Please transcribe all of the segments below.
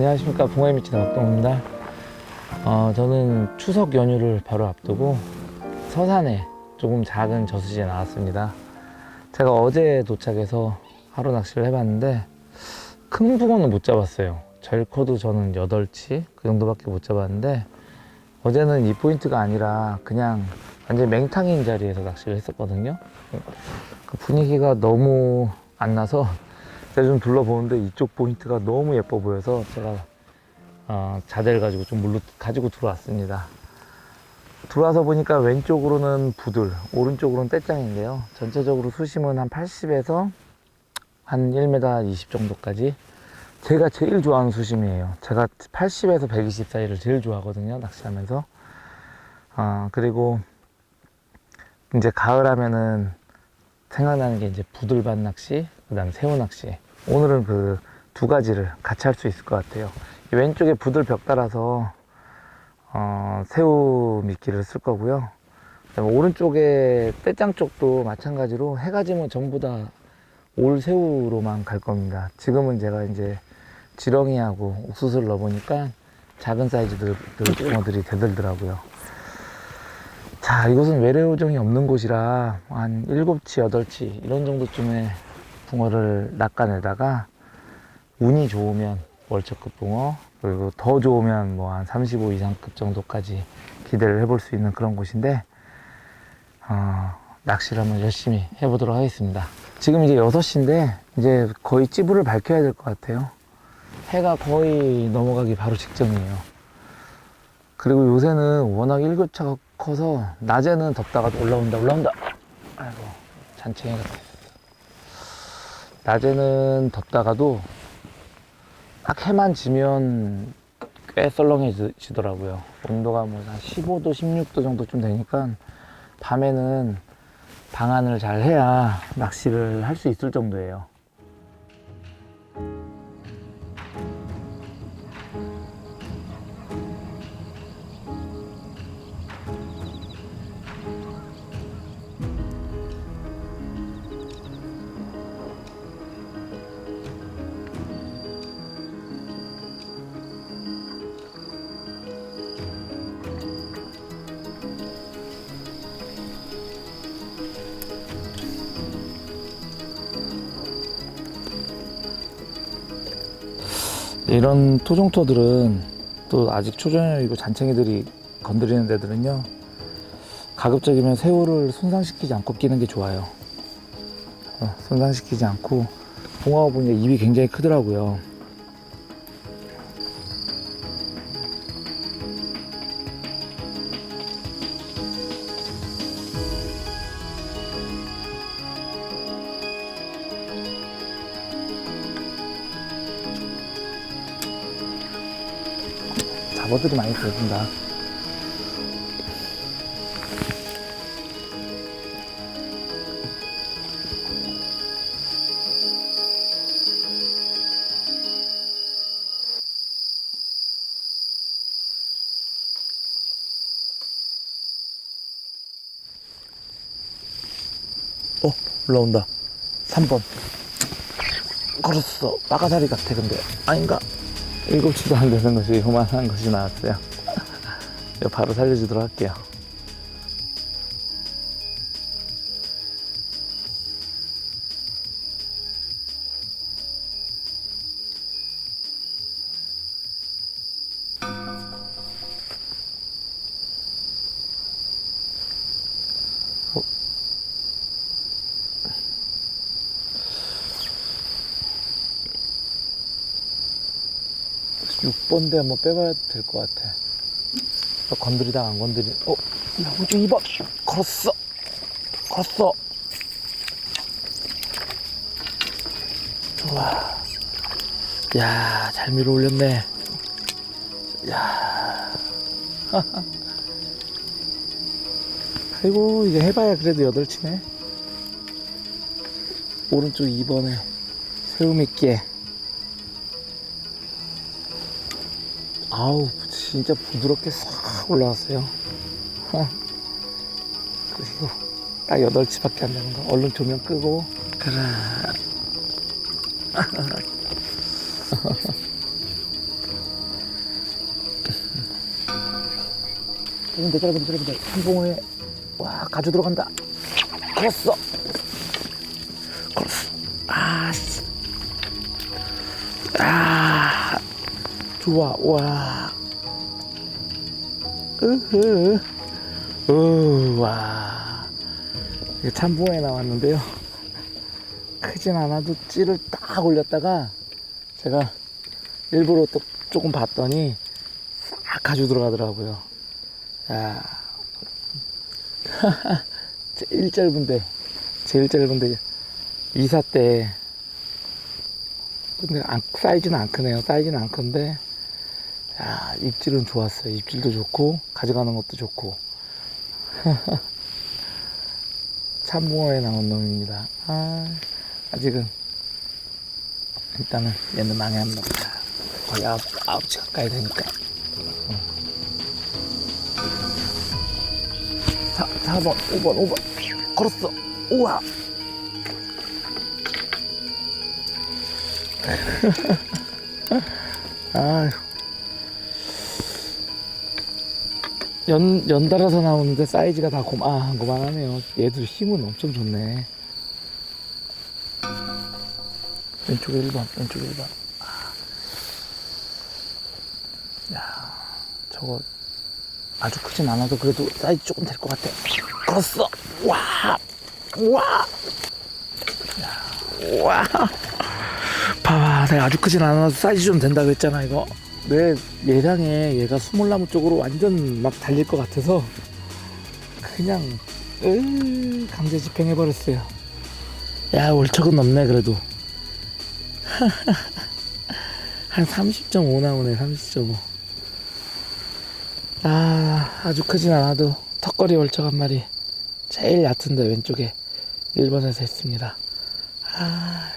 안녕하십니까 붕어의 미치 박동입니다. 어, 저는 추석 연휴를 바로 앞두고 서산에 조금 작은 저수지에 나왔습니다. 제가 어제 도착해서 하루 낚시를 해봤는데 큰 붕어는 못 잡았어요. 절코도 저는 8치 그 정도밖에 못 잡았는데 어제는 이 포인트가 아니라 그냥 완전 맹탕인 자리에서 낚시를 했었거든요. 그 분위기가 너무 안 나서 제가 좀 둘러보는데 이쪽 포인트가 너무 예뻐 보여서 제가 어, 자대를 가지고 좀 물로 가지고 들어왔습니다. 들어와서 보니까 왼쪽으로는 부들, 오른쪽으로는 떼짱인데요. 전체적으로 수심은 한 80에서 한 1m 20 정도까지 제가 제일 좋아하는 수심이에요. 제가 80에서 120 사이를 제일 좋아하거든요. 낚시하면서. 아, 그리고 이제 가을 하면은 생각나는 게 이제 부들밭 낚시, 그 다음 새우 낚시. 오늘은 그 두 가지를 같이 할 수 있을 것 같아요. 이 왼쪽에 부들 벽 따라서 어, 새우 미끼를 쓸 거고요. 오른쪽에 떼짱 쪽도 마찬가지로 해가 지면 전부 다 올 새우로만 갈 겁니다. 지금은 제가 이제 지렁이하고 옥수수를 넣어보니까 작은 사이즈들 붕어들이 대들더라고요. 자, 이곳은 외래어종이 없는 곳이라 한 7치, 8치 이런 정도쯤의 붕어를 낚아내다가 운이 좋으면 월척급 붕어 그리고 더 좋으면 뭐 한 35 이상급 정도까지 기대를 해볼 수 있는 그런 곳인데 어, 낚시를 한번 열심히 해보도록 하겠습니다. 지금 이제 6시인데 이제 거의 찌부를 밝혀야 될 것 같아요. 해가 거의 넘어가기 바로 직전이에요. 그리고 요새는 워낙 일교차가 커서 낮에는 덥다가 올라온다 올라온다 아이고 잔챙이 같아 낮에는 덥다가도 딱 해만 지면 꽤 썰렁해지더라고요. 온도가 뭐 한 15도 16도 정도쯤 되니까 밤에는 방안을 잘 해야 낚시를 할 수 있을 정도예요 이런 토종토들은 또 아직 초저녁이고 잔챙이들이 건드리는 데들은요 가급적이면 새우를 손상시키지 않고 끼는 게 좋아요. 어, 손상시키지 않고 붕어가 보니까 입이 굉장히 크더라고요 잡어들이 많이 들어준다. 어 올라온다. 3번. 걸었어. 빠가자리 같아 근데. 아닌가 일곱치도 안 되는 것이 요만한 것이 나왔어요. 바로 살려주도록 할게요 6번대 한번 빼봐야 될 것 같아. 너 건드리다 안 건드리. 어, 야, 우주 2번. 걸었어. 걸었어. 좋아. 야, 잘 밀어 올렸네. 야. 아이고, 이제 해봐야 그래도 8치네. 오른쪽 2번에 새우미끼에. 아우 진짜 부드럽게 싹 올라왔어요. 어. 그리고 딱 8시밖에 안 되는 거. 얼른 조명 끄고. 그래 짧은데 짧은데 짧은데 한 봉에 와 가져 들어간다. 걸었어. 걸었어. 아아. 좋아 와 으흐 으와 이게 참붕어에 나왔는데요 크진 않아도 찌를 딱 올렸다가 제가 일부러 또 조금 봤더니 싹 가지고 들어가더라고요. 야. 제일 짧은데, 제일 짧은데, 이사 때, 근데 안, 사이즈는 안 크네요. 사이즈는 안 큰데, 야, 입질은 좋았어요. 입질도 좋고, 가져가는 것도 좋고. 참붕어에 나온 놈입니다. 아, 아직은, 일단은 얘는 망해한 놈이다. 거의 아홉, 아홉 시 가까이 되니까. 4, 4번, 5번, 5번. 걸었어. 우와. 아휴. 연, 연달아서 나오는데 사이즈가 다 고만, 고만하네요. 얘들 힘은 엄청 좋네. 왼쪽에 1번, 왼쪽에 1번. 야, 저거 아주 크진 않아도 그래도 사이즈 조금 될 것 같아. 걸었어. 와, 와, 야, 와. 봐봐, 내가 아주 크진 않아도 사이즈 좀 된다고 했잖아 이거. 내 예상에 얘가 수몰나무 쪽으로 완전 막 달릴 것 같아서 그냥 으, 강제 집행해 버렸어요. 야, 월척은 넘네 그래도. 한 30.5 나오네, 30.5. 아, 아주 크진 않아도 턱걸이 월척 한 마리 제일 얕은데 왼쪽에 1번에서 했습니다. 아,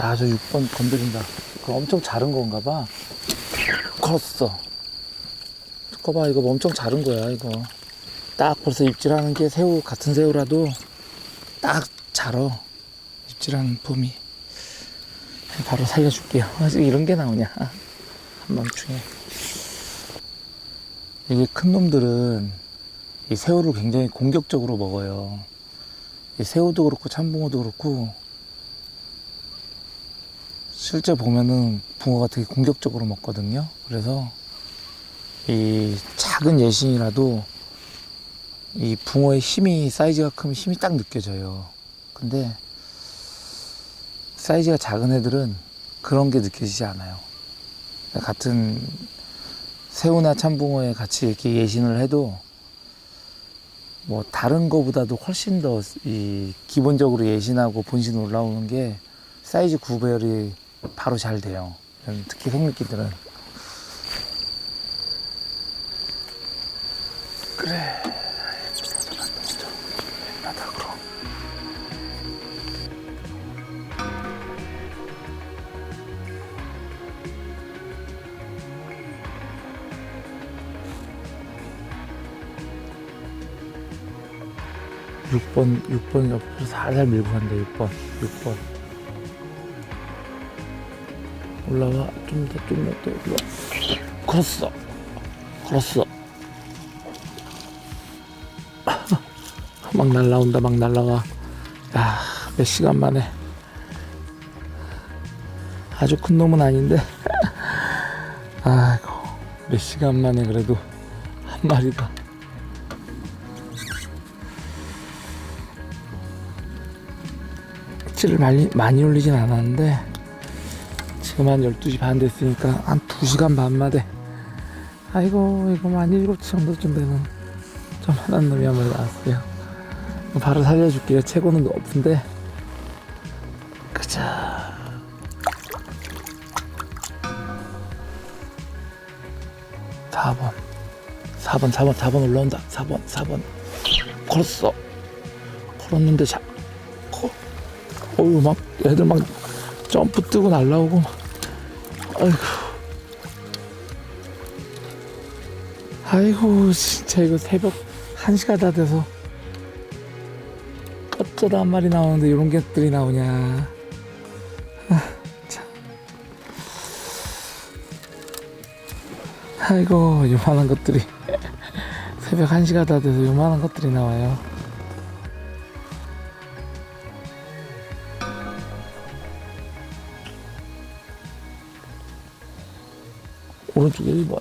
야, 저 6번 건드린다. 그거 엄청 자른 건가 봐. 걸었어. 저거 봐, 이거 엄청 자른 거야, 이거. 딱 벌써 입질하는 게 새우, 같은 새우라도 딱 자러. 입질하는 폼이. 바로 살려줄게요. 이런 게 나오냐. 한밤중에. 이게 큰 놈들은 이 새우를 굉장히 공격적으로 먹어요. 이 새우도 그렇고 참붕어도 그렇고 실제 보면은 붕어가 되게 공격적으로 먹거든요. 그래서 이 작은 예신이라도 이 붕어의 힘이 사이즈가 크면 힘이 딱 느껴져요. 근데 사이즈가 작은 애들은 그런 게 느껴지지 않아요. 같은 새우나 참붕어에 같이 이렇게 예신을 해도 뭐 다른 거보다도 훨씬 더 이 기본적으로 예신하고 본신 올라오는 게 사이즈 구별이 바로 잘 돼요. 특히 생미끼들은. 그래. 바닥으로. 육번육 번 옆으로 살살 밀고 간다, 6번. 6번. 올라와 좀 더 좀 더 또 올라 걸었어. 걸었어. 막 날라온다 막 날라가. 야몇 시간 만에. 아주 큰 놈은 아닌데. 아이고 몇 시간 만에 그래도 한 마리가 찌를 많이, 많이 올리진 않았는데 지금 한 12시 반 됐으니까 한 2시간 반 만에 아이고 이거 한 7시 정도쯤 되는 좀 하는 놈이 한 마리 나왔어요. 바로 살려줄게요. 최고는 높은데. 그자. 사번. 4번 4번 4번 올라온다. 4번 4번. 걸었어. 걸었는데 자 거, 어휴 막 애들 막 점프 뜨고 날라오고 막. 아이고 아이고 진짜 이거 새벽 1시가 다 돼서 어쩌다 한 마리 나오는데 이런 것들이 나오냐. 아, 참. 아이고 요만한 것들이. 새벽 1시가 다 돼서 요만한 것들이 나와요 오른쪽에 1번.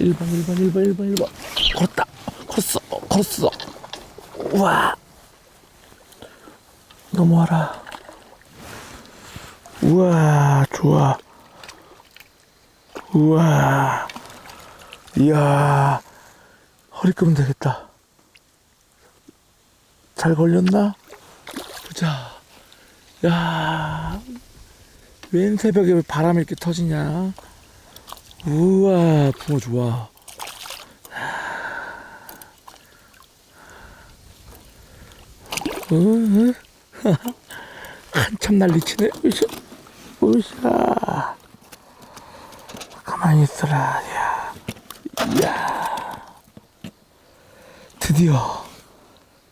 1번 1번 1번 1번 1번. 걸었다. 걸었어 걸었어. 우와. 넘어와라. 우와 좋아. 우와. 이야. 허리 끄면 되겠다. 잘 걸렸나? 보자. 야 웬 새벽에 왜 바람이 이렇게 터지냐 우와 붕어 좋아. 으, 한참 난리치네. 으쌰 가만히 있어라 야, 야. 드디어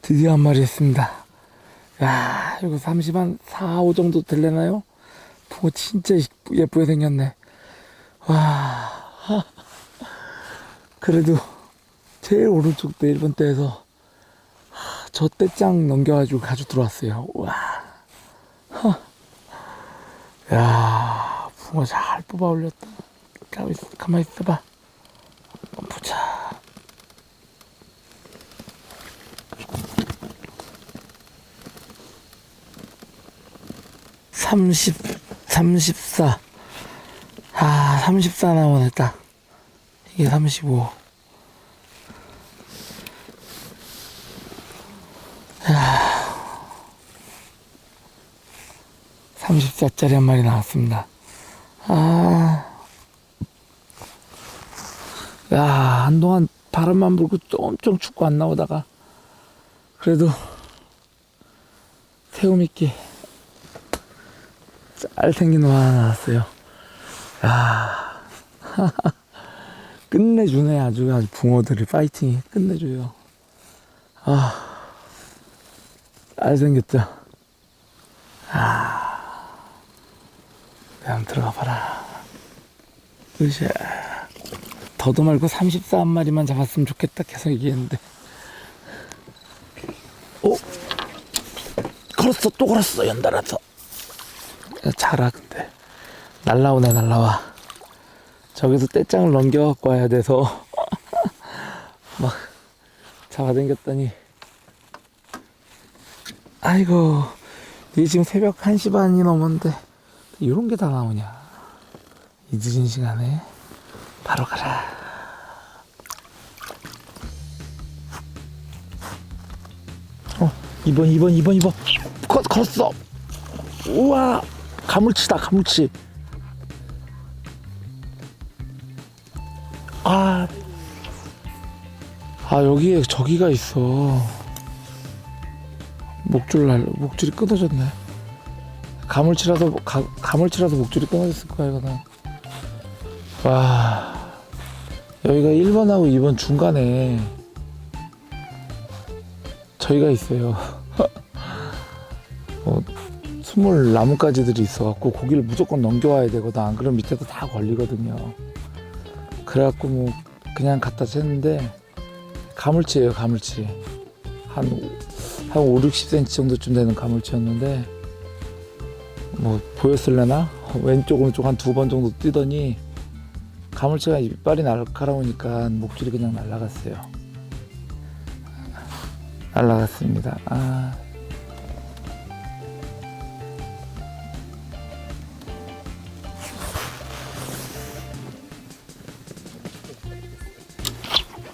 드디어 한 마리 했습니다. 야 이거 30한 4, 5 정도 될래나요? 붕어 진짜 예쁘- 예쁘게 생겼네 와. 그래도 제일 오른쪽 때 1번 때에서 저 떼짱 넘겨가지고 가지고 들어왔어요. 와. 하. 야 붕어 잘 뽑아 올렸다. 가만히, 있어, 가만히 있어봐. 보자. 삼십 삼십사 아, 34 나오네, 딱. 이게 35. 야 34짜리 한 마리 나왔습니다. 아. 야, 한동안 바람만 불고 엄청 춥고 안 나오다가. 그래도, 새우미끼. 잘생긴 거 하나 나왔어요. 야 끝내주네 아주. 아주 붕어들이 파이팅이 끝내줘요. 아. 잘생겼죠 아. 그냥 들어가 봐라. 으쌰. 더도 말고 34한 마리만 잡았으면 좋겠다 계속 얘기했는데. 오 걸었어 또 걸었어 연달아서. 야, 자라 근데 날라오네 날라와. 저기서 떼짱을 넘겨갖고 와야 돼서. 막 잡아당겼더니. 아이고 이게 지금 새벽 1시 반이 넘었는데 이런 게 다 나오냐. 이 늦은 시간에 바로 가라. 어 2번 2번 2번 2번. 걸, 걸었어. 우와 가물치다 가물치 아, 아 여기에 저기가 있어. 목줄 날 목줄이 끊어졌네. 가물치라서 가, 가물치라서 목줄이 끊어졌을 거야 이거는. 와, 여기가 1번하고 2번 중간에 저희가 있어요. 어, 스물 나뭇가지들이 있어갖고 고기를 무조건 넘겨와야 되거든. 안 그러면 밑에서 다 걸리거든요. 그래갖고 뭐 그냥 갖다 챘는데 가물치예요 가물치. 한, 한 5, 60cm 정도쯤 되는 가물치였는데 뭐 보였을래나? 왼쪽 오른쪽 한 두 번 정도 뛰더니 가물치가 이빨이 날카로우니까 목줄이 그냥 날라갔어요. 날라갔습니다. 아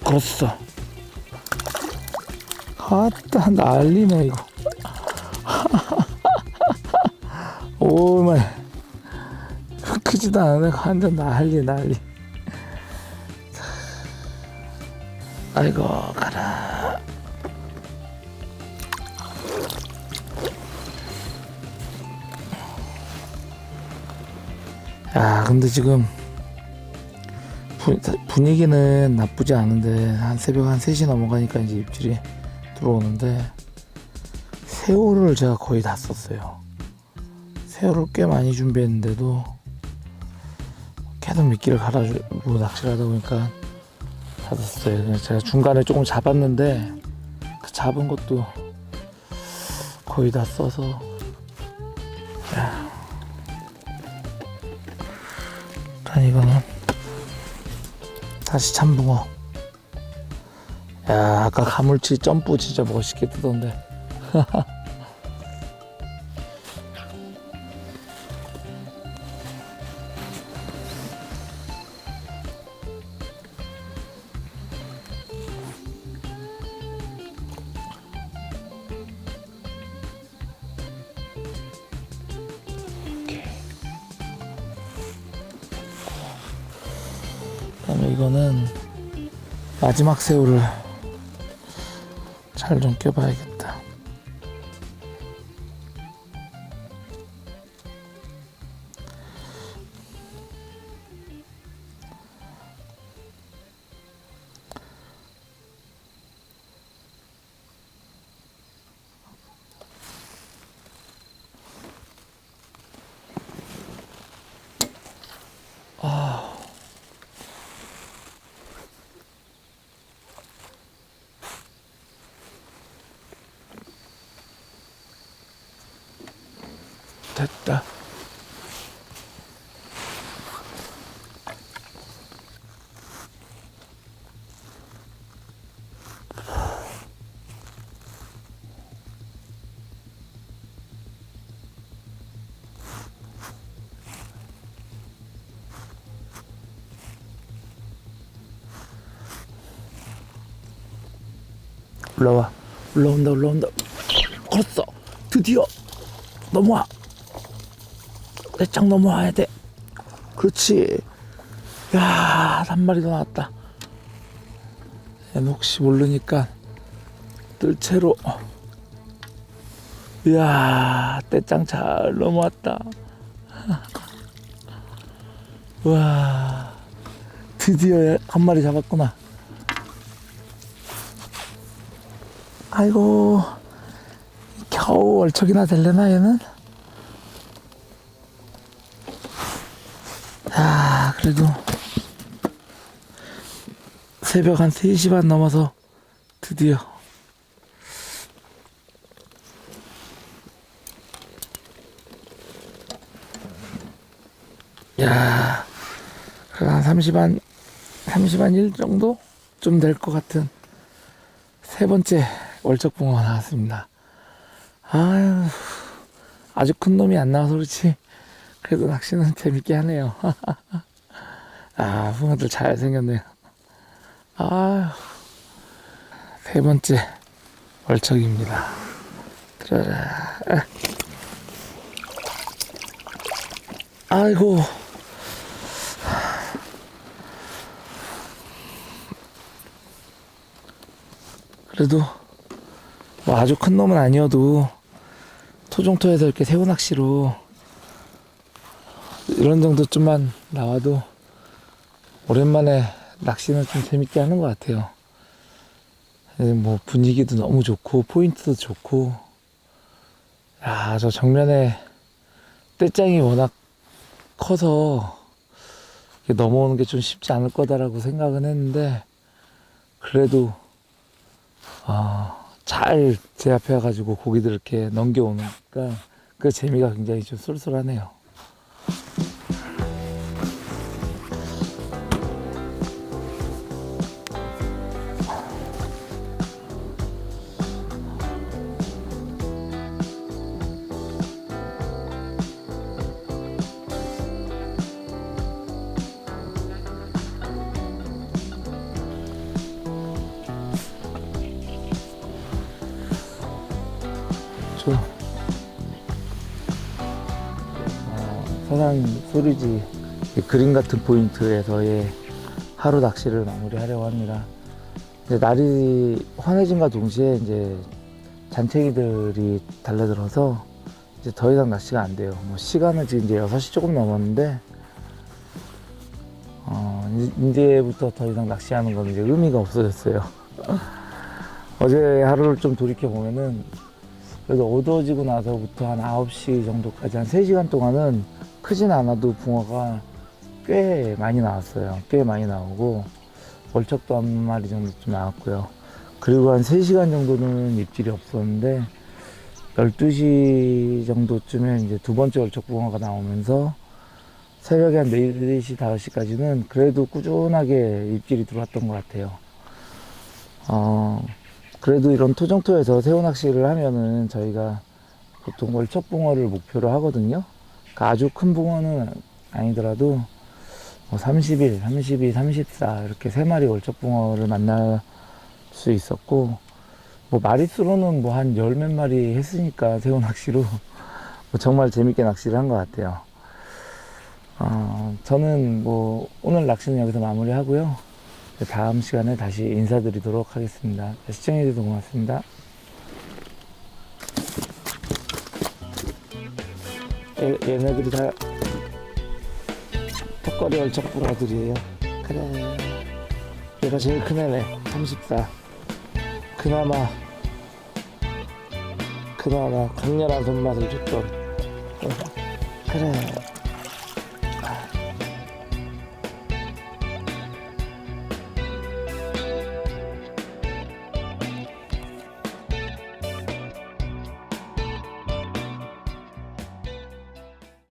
걸었어. 아따 난리네 이거. 오만 크지도 않은 완전 난리 난리. 아이고 가라. 근데 지금 분, 분위기는 나쁘지 않은데 한 새벽 한 3시 넘어가니까 이제 입질이 들어오는데 새우를 제가 거의 다 썼어요. 새우를 꽤 많이 준비했는데도 계속 미끼를 갈아주고 낚시를 하다 보니까 다 썼어요. 제가 중간에 조금 잡았는데 그 잡은 것도 거의 다 써서 야. 일단 이거는 다시 참붕어. 야 아까 가물치 점프 진짜 멋있게 뜨던데 그다음에 이거는 마지막 새우를 잘 좀 껴봐야겠다. 됐다. 올라와. 올라온다, 올라온다. 걸었어. 드디어 넘어와. 내장 넘어와야 돼. 그렇지. 야, 한 마리 더 나왔다. 혹시 모르니까 뜰 채로. 이야, 떼짱 잘 넘어왔다. 와, 드디어 한 마리 잡았구나. 아이고, 겨우 얼척이나 될래나 얘는? 새벽 한 3시 반 넘어서 드디어 야, 한 30한 30한 1 정도 좀 될 것 같은 세 번째 월척붕어가 나왔습니다. 아유, 아주 큰 놈이 안 나와서 그렇지. 그래도 낚시는 재밌게 하네요. 아, 붕어들 잘 생겼네요. 아유, 세 번째 월척입니다. 들어라. 아이고. 그래도 뭐 아주 큰 놈은 아니어도 토종토에서 이렇게 새우 낚시로 이런 정도쯤만 나와도 오랜만에 낚시는 좀 재밌게 하는 것 같아요. 예, 뭐 분위기도 너무 좋고 포인트도 좋고 야 저 정면에 떼짱이 워낙 커서 넘어오는 게 좀 쉽지 않을 거다라고 생각은 했는데 그래도 아, 잘 제압해 가지고 고기들 이렇게 넘겨오니까 그 재미가 굉장히 좀 쏠쏠하네요. 저 어, 서산 소리지 이 그림 같은 포인트에서의 하루 낚시를 마무리하려고 합니다. 이제 날이 환해진과 동시에 이제 잔챙이들이 달려들어서 이제 더 이상 낚시가 안 돼요. 뭐 시간은 지금 이제 6시 조금 넘었는데 이- 이제부터 더 이상 낚시하는 건 이제 의미가 없어졌어요. 어제 하루를 좀 돌이켜 보면은 그래도 어두워지고 나서부터 한 9시 정도까지 한 3시간 동안은 크진 않아도 붕어가 꽤 많이 나왔어요. 꽤 많이 나오고 월척도 한 마리 정도 좀 나왔고요. 그리고 한 3시간 정도는 입질이 없었는데 12시 정도쯤에 이제 두 번째 월척 붕어가 나오면서 새벽에 한 4시, 5시까지는 그래도 꾸준하게 입질이 들어왔던 것 같아요. 어, 그래도 이런 토종토에서 새우 낚시를 하면은 저희가 보통 월척 붕어를 목표로 하거든요. 그러니까 아주 큰 붕어는 아니더라도 뭐 31, 32, 34 이렇게 세 마리 월척 붕어를 만날 수 있었고 뭐 마리수로는 뭐 한 열 몇 마리 했으니까 새우 낚시로 뭐 정말 재밌게 낚시를 한 것 같아요. 어, 저는 뭐 오늘 낚시는 여기서 마무리하고요. 다음 시간에 다시 인사드리도록 하겠습니다. 시청해주셔서 고맙습니다. 얘, 얘네들이 다 턱걸이 얼척붕어들이에요. 그래. 얘가 제일 큰 애네. 34. 그나마, 그나마 강렬한 손맛을 줬던. 어, 그래.